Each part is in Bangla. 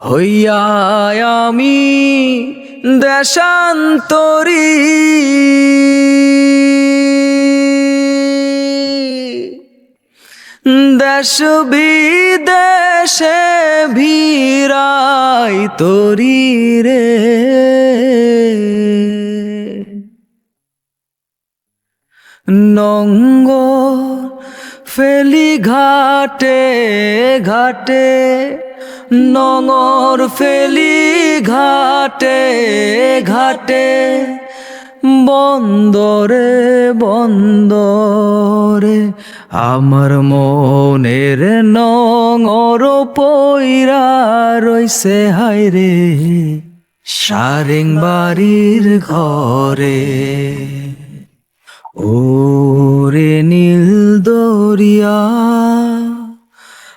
হইয়া আমি দেশান্তরী। দেশ বিদেশে ভিড়াই তরি রে। নঙ্গ ফেলি ঘাটে ঘাটে নঙর ফেলি ঘাটে ঘাটে, বন্দরে বন্দরে। আমার মনের নঙর পইরা রইছে হাইরে সারেং বাড়ির ঘরে। ওরে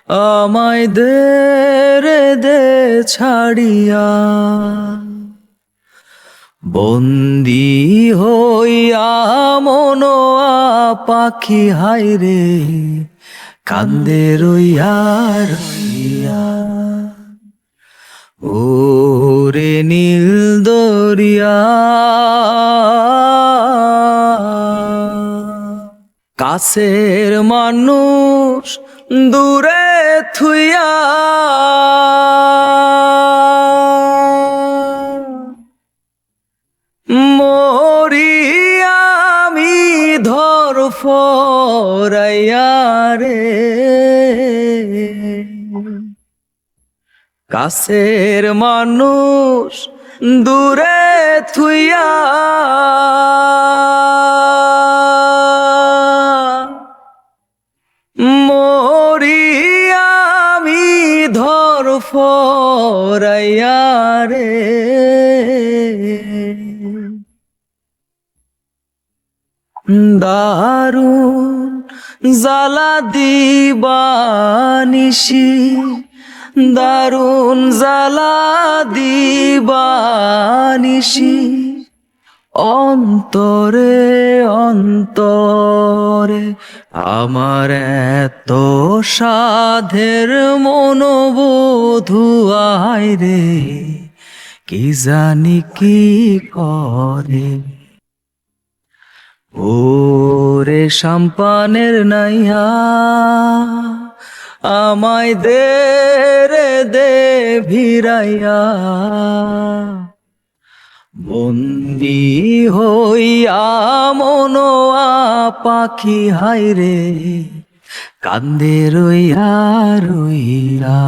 আমায় দে রে, দে ছাড়িয়া। বন্দি হইয়া মনোয়া পাখি হাইরে কান্দে রইয়া রইয়া। ওরে নীল দরিয়া কাছের মানুষ দূরে থুইয়া। মরি আমি ধর ফরাইয়া রে। কাছের মানুষ দূরে থুইয়া। ফরাইয়া রে দারুণ জালা দিবানিসি দারুণ জালা দিবানিসি অন্তরে অন্তরে আমার এত সাধের মনোবোধু রে, কি জানি কি করে। ও রে সম্পানের নাইয়া, আমায় দে রে, দে ভিড়াইয়া। বন্দি হইয়া মনোয়া পাখি হাইরে কান্দে রইয়া রইয়া